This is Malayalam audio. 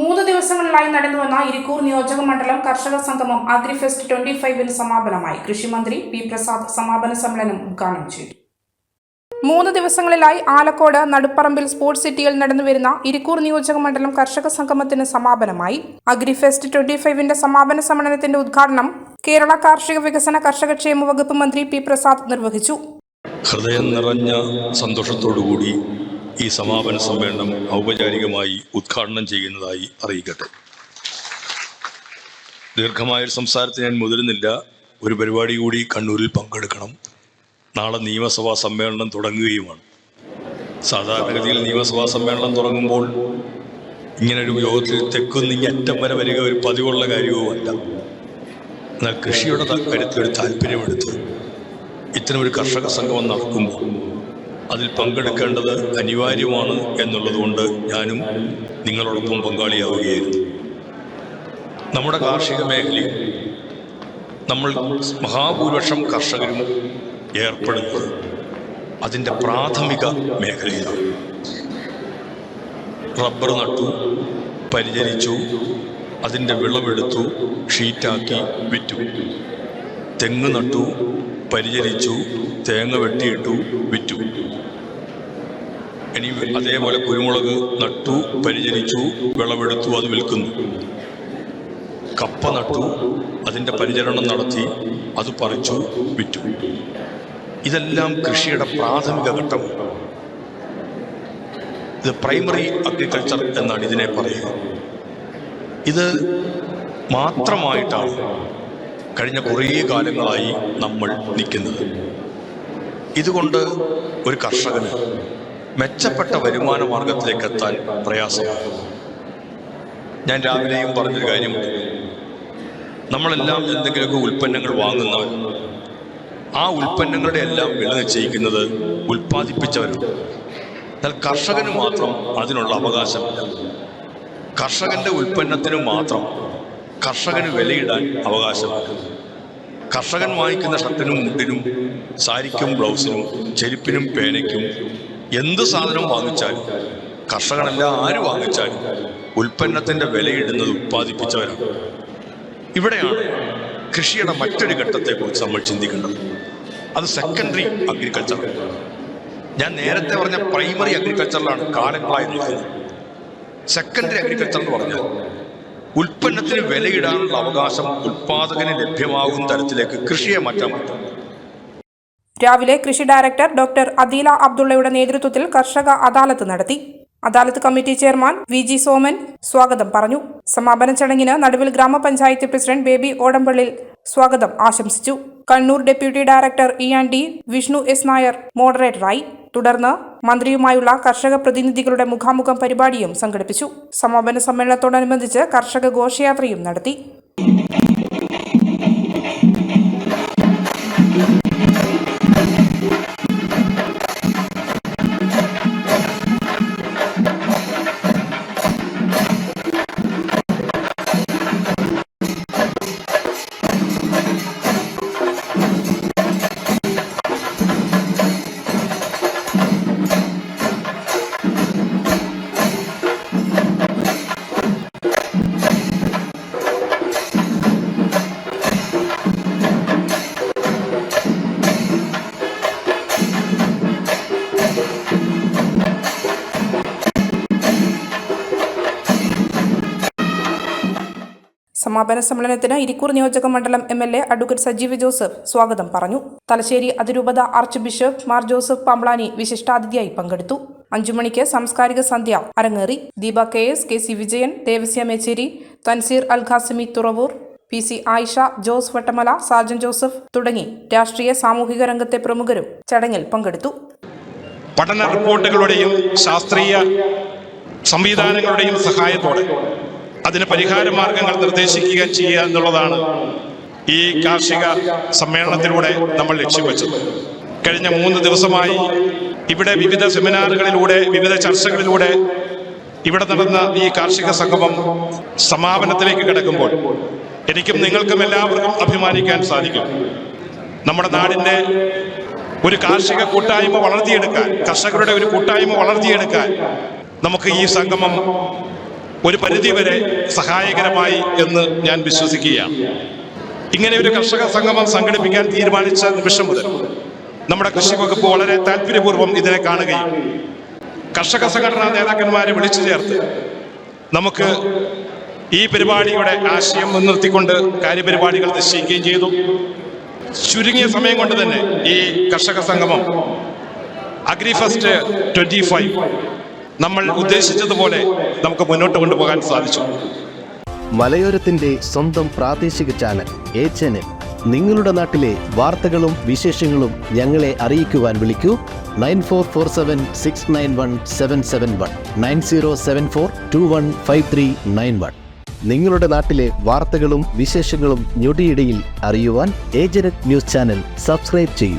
മൂന്ന് ദിവസങ്ങളിലായി നടന്നുവന്ന ഇരിക്കൂർ നിയോജക മണ്ഡലം കർഷക സംഗമം അഗ്രിഫെസ്റ്റ് ട്വന്റി ഫൈവിന് സമാപനമായി. കൃഷിമന്ത്രി പി പ്രസാദ് സമാപന സമ്മേളനം ഉദ്ഘാടനം ചെയ്തു. മൂന്ന് ദിവസങ്ങളിലായി ആലക്കോട് നടുപ്പറമ്പിൽ സ്പോർട്സ് സിറ്റിയിൽ നടന്നുവരുന്ന ഇരിക്കൂർ നിയോജക മണ്ഡലം കർഷക സംഗമത്തിന് സമാപനമായി. അഗ്രിഫെസ്റ്റ് ട്വന്റി ഫൈവിന്റെ സമാപന സമ്മേളനത്തിന്റെ ഉദ്ഘാടനം കേരള കാർഷിക വികസന കർഷകക്ഷേമ വകുപ്പ് മന്ത്രി പി പ്രസാദ് നിർവഹിച്ചു. ഹൃദയം നിറഞ്ഞ സന്തോഷത്തോടുകൂടി ഈ സമാപന സമ്മേളനം ഔപചാരികമായി ഉദ്ഘാടനം ചെയ്യുന്നതായി അറിയിക്കട്ടെ. ദീർഘമായൊരു സംസാരത്തിന് ഞാൻ മുതിരുന്നില്ല. ഒരു പരിപാടി കൂടി കണ്ണൂരിൽ പങ്കെടുക്കണം. നാളെ നിയമസഭാ സമ്മേളനം തുടങ്ങുകയുമാണ്. സാധാരണഗതിയിൽ നിയമസഭാ സമ്മേളനം തുടങ്ങുമ്പോൾ ഇങ്ങനൊരു യോഗത്തിൽ തെക്കുന്നിങ്ങി അറ്റം വരെ വരിക ഒരു പതിവുള്ള കാര്യവുമല്ല എന്നാൽ കൃഷിയുടെ കാര്യത്തിൽ ഒരു താല്പര്യമെടുത്ത് ഇത്തരം ഒരു കർഷക സംഗമം നടക്കുമ്പോൾ അതിൽ പങ്കെടുക്കേണ്ടത് അനിവാര്യമാണ് എന്നുള്ളതുകൊണ്ട് ഞാനും നിങ്ങളോടൊപ്പം പങ്കാളിയാവുകയായിരുന്നു. നമ്മുടെ കാർഷിക മേഖലയിൽ നമ്മൾ മഹാഭൂരിപക്ഷം കർഷകരും ഏർപ്പെടുന്നത് അതിന്റെ പ്രാഥമിക മേഖലയിലാണ്. റബ്ബർ നട്ടു പരിചരിച്ചു അതിന്റെ വിളവെടുത്തു ഷീറ്റാക്കി വിറ്റു. തെങ്ങ് നട്ടു പരിചരിച്ചു തേങ്ങ വെട്ടിയിട്ടു വിറ്റു. ഇനി അതേപോലെ കുരുമുളക് നട്ടു പരിചരിച്ചു വിളവെടുത്തു അത് വിൽക്കുന്നു. കപ്പ നട്ടു അതിന്റെ പരിചരണം നടത്തി അത് പറിച്ചു വിറ്റു. ഇതെല്ലാം കൃഷിയുടെ പ്രാഥമിക ഘട്ടം. ഇത് പ്രൈമറി അഗ്രികൾച്ചർ എന്നാണ് ഇതിനെ പറയുക. ഇത് മാത്രമായിട്ടാണ് കഴിഞ്ഞ കുറേ കാലങ്ങളായി നമ്മൾ നിൽക്കുന്നത്. ഇതുകൊണ്ട് ഒരു കർഷകന് മെച്ചപ്പെട്ട വരുമാന മാർഗത്തിലേക്ക് എത്താൻ പ്രയാസമാണ്. ഞാൻ രാവിലെയും പറഞ്ഞൊരു കാര്യമുണ്ട് നമ്മളെല്ലാം എന്തെങ്കിലുമൊക്കെ ഉൽപ്പന്നങ്ങൾ വാങ്ങുന്നവർ ആ ഉൽപ്പന്നങ്ങളുടെ എല്ലാം വില നിശ്ചയിക്കുന്നത് ഉൽപ്പാദിപ്പിച്ചവരാണ് എന്നാൽ കർഷകന് മാത്രം അതിനുള്ള അവകാശം കർഷകന്റെ ഉൽപ്പന്നത്തിന് മാത്രം കർഷകന് വിലയിടാൻ അവകാശമാണ് കർഷകൻ വാങ്ങിക്കുന്ന ഷർട്ടിനും മുണ്ടിനും സാരിക്കും ബ്ലൗസിനും ചെരുപ്പിനും പേനയ്ക്കും എന്ത് സാധനം വാങ്ങിച്ചാലും കർഷകനല്ല ആര് വാങ്ങിച്ചാലും ഉൽപ്പന്നത്തിന്റെ വിലയിടുന്നത് ഉത്പാദിപ്പിച്ചവരാണ്. ഇവിടെയാണ് കൃഷിയുടെ മറ്റൊരു ഘട്ടത്തെക്കുറിച്ച് നമ്മൾ ചിന്തിക്കേണ്ടത്. അത് സെക്കൻഡറി അഗ്രികൾച്ചർ ഞാൻ നേരത്തെ പറഞ്ഞ പ്രൈമറി അഗ്രികൾച്ചറിലാണ് കാലങ്ങളായി നിൽക്കുന്നത് സെക്കൻഡറി അഗ്രികൾച്ചർ എന്ന് പറഞ്ഞാൽ ഉൽപ്പന്നത്തിന് വിലയിടാനുള്ള അവകാശം ഉൽപാദകന് ലഭ്യമാകുന്ന തരത്തിലേക്ക് കൃഷിയെ മാറ്റാൻ രാവിലെ കൃഷി ഡയറക്ടർ ഡോക്ടർ അദീല അബ്ദുള്ളയുടെ നേതൃത്വത്തിൽ കർഷക അദാലത്ത് നടത്തി. അദാലത്ത് committee chairman V G Soman സ്വാഗതം പറഞ്ഞു. സമാപന ചടങ്ങിന് നടുവിൽ ഗ്രാമപഞ്ചായത്ത് പ്രസിഡന്റ് ബേബി ഓടമ്പള്ളിൽ സ്വാഗതം ആശംസിച്ചു. Kannur deputy director E and D Vishnu S Nair മോഡറേറ്ററായി. തുടർന്ന് മന്ത്രിയുമായുള്ള കർഷക പ്രതിനിധികളുടെ മുഖാമുഖം പരിപാടിയും സംഘടിപ്പിച്ചു. സമാപന സമ്മേളനത്തോടനുബന്ധിച്ച് കർഷക ഘോഷയാത്രയും നടത്തി. സമാപന സമ്മേളനത്തിന് ഇരിക്കൂർ നിയോജക മണ്ഡലം M L A advocate Sajeev Joseph സ്വാഗതം പറഞ്ഞു. തലശ്ശേരി അതിരൂപത ആർച്ച് ബിഷപ്പ് മാർ ജോസഫ് പാംബ്ലാനി വിശിഷ്ടാതിഥിയായി പങ്കെടുത്തു. അഞ്ചുമണിക്ക് സാംസ്കാരിക സന്ധ്യ അരങ്ങേറി. Deepa K S K C Vijayan Devasya Mecheri Thanseer Alqasimi Thuravoor P C Ayisha Jose Vattamala Sajan Joseph തുടങ്ങി രാഷ്ട്രീയ സാമൂഹിക രംഗത്തെ പ്രമുഖരും ചടങ്ങിൽ പങ്കെടുത്തു. പഠന റിപ്പോർട്ടുകളുടെയും ശാസ്ത്രീയ സംവിധാനങ്ങളുടെയും സഹായത്തോടെ അതിന് പരിഹാര മാർഗങ്ങൾ നിർദ്ദേശിക്കുക ചെയ്യുക എന്നുള്ളതാണ് ഈ കാർഷിക സമ്മേളനത്തിലൂടെ നമ്മൾ ലക്ഷ്യം വെച്ചത്. കഴിഞ്ഞ മൂന്ന് ദിവസമായി ഇവിടെ വിവിധ സെമിനാറുകളിലൂടെ വിവിധ ചർച്ചകളിലൂടെ ഇവിടെ നടന്ന ഈ കാർഷിക സംഗമം സമാപനത്തിലേക്ക് കിടക്കുമ്പോൾ എനിക്കും നിങ്ങൾക്കും എല്ലാവർക്കും അഭിമാനിക്കാൻ സാധിക്കും. നമ്മുടെ നാടിന്റെ ഒരു കാർഷിക കൂട്ടായ്മ വളർത്തിയെടുക്കാൻ കർഷകരുടെ ഒരു കൂട്ടായ്മ വളർത്തിയെടുക്കാൻ നമുക്ക് ഈ സംഗമം ഒരു പരിധിവരെ സഹായകരമായി എന്ന് ഞാൻ വിശ്വസിക്കുകയാണ്. ഇങ്ങനെ ഒരു കർഷക സംഗമം സംഘടിപ്പിക്കാൻ തീരുമാനിച്ച നിമിഷം മുതൽ നമ്മുടെ കൃഷി വകുപ്പ് വളരെ താല്പര്യപൂർവം ഇതിനെ കാണുകയും കർഷക സംഘടനാ നേതാക്കന്മാരെ വിളിച്ചു ചേർത്ത് നമുക്ക് ഈ പരിപാടിയുടെ ആശയം മുൻനിർത്തിക്കൊണ്ട് കാര്യപരിപാടികൾ നിശ്ചയിക്കുകയും ചെയ്തു. ചുരുങ്ങിയ സമയം കൊണ്ട് തന്നെ ഈ കർഷക സംഗമം അഗ്രിഫസ്റ്റ് ട്വന്റി ഫൈവ് നമ്മൾ ഉദ്ദേശിച്ചതുപോലെ നമുക്ക് മുന്നോട്ട് കൊണ്ടുപോകാൻ സാധിച്ചു. മലയോരത്തിന്റെ സ്വന്തം പ്രാദേശിക ചാനൽ എ ചാനൽ. നിങ്ങളുടെ നാട്ടിലെ വാർത്തകളും വിശേഷങ്ങളും ഞങ്ങളെ അറിയിക്കുവാൻ വിളിക്കൂ. Nine four four seven six nine one seven seven one. Nine zero seven four two one five three nine one. നിങ്ങളുടെ നാട്ടിലെ വാർത്തകളും വിശേഷങ്ങളും ഞൊടിയിടയിൽ അറിയുവാൻ ഏജനറ്റ് ന്യൂസ് ചാനൽ സബ്സ്ക്രൈബ് ചെയ്യൂ.